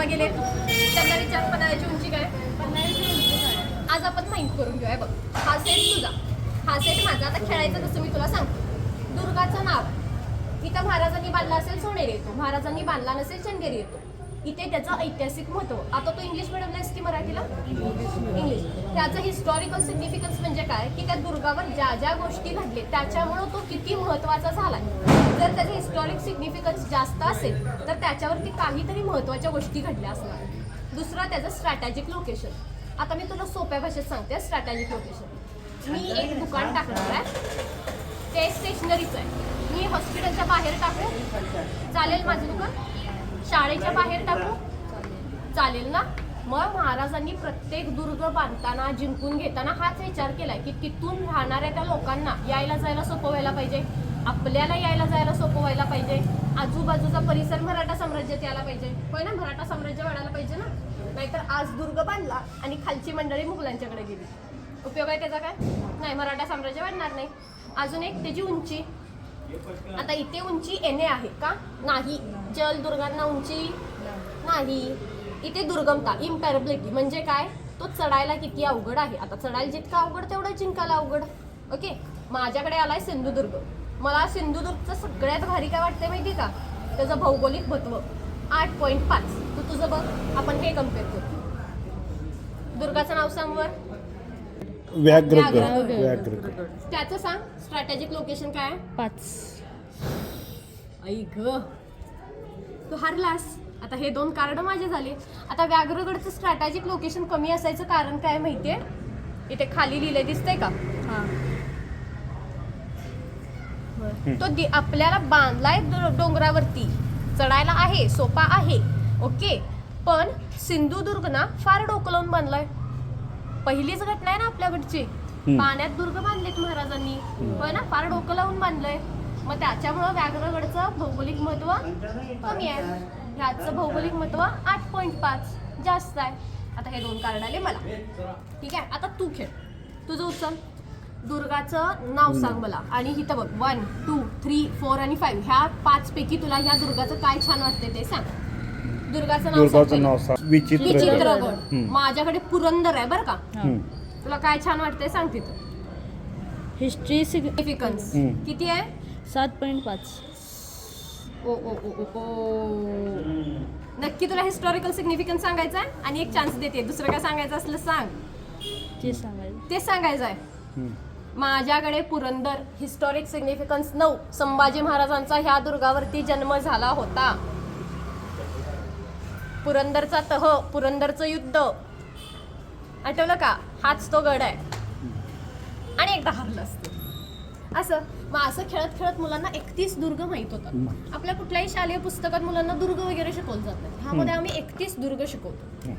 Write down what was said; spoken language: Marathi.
गेले. त्यांना विचार पन्हाळ्याची उंची काय? आज आपण माहीत करून घेऊया बघ. हा सेट तुझा. हा सेट माझा. आता खेळायचं कसं मी तुला सांगतो. दुर्गाचं नाव. इथं महाराजांनी बांधला असेल सोनेरी येतो. महाराजांनी बांधला नसेल चंदेरी येतो. इथे त्याचं ऐतिहासिक महत्त्व. आता तू इंग्लिश मिडियमला आहेस की मराठीला? इंग्लिश त्याचं हिस्टॉरिकल सिग्निफिकन्स म्हणजे काय? की त्या दुर्गावर ज्या ज्या गोष्टी घडले त्याच्यामुळं तो किती महत्त्वाचा झाला जर त्याचं हिस्टॉरिक सिग्निफिकन्स जास्त असेल तर त्याच्यावरती काहीतरी महत्त्वाच्या गोष्टी घडल्या असणार. दुसरं त्याचं स्ट्रॅटॅजिक लोकेशन आता मी तुला सोप्या भाषेत सांगते स्ट्रॅटॅजिक लोकेशन मी एक दुकान टाकणार आहे. ते स्टेशनरीचं आहे मी हॉस्पिटलच्या बाहेर टाकू. चालेल माझं दुकान? शाळेच्या बाहेर टाकू? चालेल ना? मग महाराजांनी प्रत्येक दुर्ग बांधताना जिंकून घेताना हाच विचार केलाय की तिथून राहणाऱ्या त्या लोकांना यायला जायला सोपं व्हायला पाहिजे. आपल्याला यायला जायला सोपं व्हायला पाहिजे. आजूबाजूचा परिसर मराठा साम्राज्यात यायला पाहिजे. होय ना? मराठा साम्राज्य वाढायला पाहिजे ना? नाहीतर आज दुर्ग बांधला आणि खालची मंडळी मुघलांच्याकडे गेली. उपयोग आहे त्याचा काय? नाही मराठा साम्राज्य वाढणार नाही. अजून एक त्याची उंची. आता इथे उंची एने आहे का? नाही. जल दुर्गांना उंची नाही. इथे दुर्गमता इम्पॅरेबिलिटी म्हणजे काय? तो चढायला किती अवघड आहे. आता चढायला जितकं अवघड तेवढं जिंकायला अवघड. ओके? माझ्याकडे आलाय सिंधुदुर्ग. मला सिंधुदुर्गचं सगळ्यात भारी काय वाटतंय माहिती का? त्याचं भौगोलिक महत्त्व. आठ पॉईंट पाच. तू तुझं बघ. आपण हे कंपेअर करू. दुर्गाचं नाव सांग वर. व्याघ्रगड. व्याघ्रगड. व्याघ्रगड. त्याचं सांग. स्ट्रॅटेजिक लोकेशन काय आहे? पाच. आई ग. तू हारलास. आता हे दोन कार्ड माझे झाले. आता व्याघ्रगडचं स्ट्रॅटेजिक लोकेशन कमी असायचं कारण काय माहितीये? इथे खाली लिहिलंय दिसतंय का? हां. तो दि- आपल्याला बांधलाय डो- डोंगरावरती. चढायला आहे सोपा आहे. ओके? पण सिंधुदुर्ग ना फार डोकं लावून बांधलाय. पहिलीच घटना आहे ना आपल्याकडची. पाण्यात दुर्ग बांधलेत महाराजांनी. होय ना? फार डोकं लावून बांधलंय. मग त्याच्यामुळं व्याघ्रगडचं भौगोलिक महत्त्व कमी आहे. ह्याचं भौगोलिक महत्त्व आठ पॉईंट पाच. जास्त आहे. आता हे दोन कारण आले मला. ठीक आहे? आता तू खेळ. तुझं उचल दुर्गाचं नाव सांग मला. आणि इथं बघ वन टू थ्री फोर आणि फाईव्ह ह्या पाच पैकी तुला ह्या दुर्गाचं काय छान वाटते ते सांग. दुर्गाचं नाव सांग दुर्गाचं पहिलं. नाव सांग. विचित्रगड विचित्रगड हम्म. माझ्याकडे पुरंदर आहे बरं का? हम्म. तुला काय छान वाटतंय सांग तिथं. हिस्ट्री सिग्निफिकन्स हम्म. किती आहे? सात पॉईंट पाच. ओ ओ ओ ओ ओ. नक्की तुला हिस्टॉरिकल सिग्निफिकन्स सांगायचं आहे? आणि एक चान्स देते. दुसरं काय सांगायचं असलं सांग. ते सांगायचं. तेच सांगायचं आहे. हम्म. माझ्याकडे पुरंदर हिस्टॉरिक सिग्निफिकन्स नऊ संभाजी महाराजांचा ह्या दुर्गावरती जन्म झाला होता. पुरंदरचा तह पुरंदरचं युद्ध. आठवलं का? हाच तो गड आहे. आणि एकदा हारलं असतं. असं मग असं खेळत खेळत मुलांना एकतीस दुर्ग माहीत होतात. आपल्या कुठल्याही शालेय पुस्तकात मुलांना दुर्ग वगैरे शिकवलं जात. नाही ह्यामध्ये आम्ही एकतीस दुर्ग शिकवतो.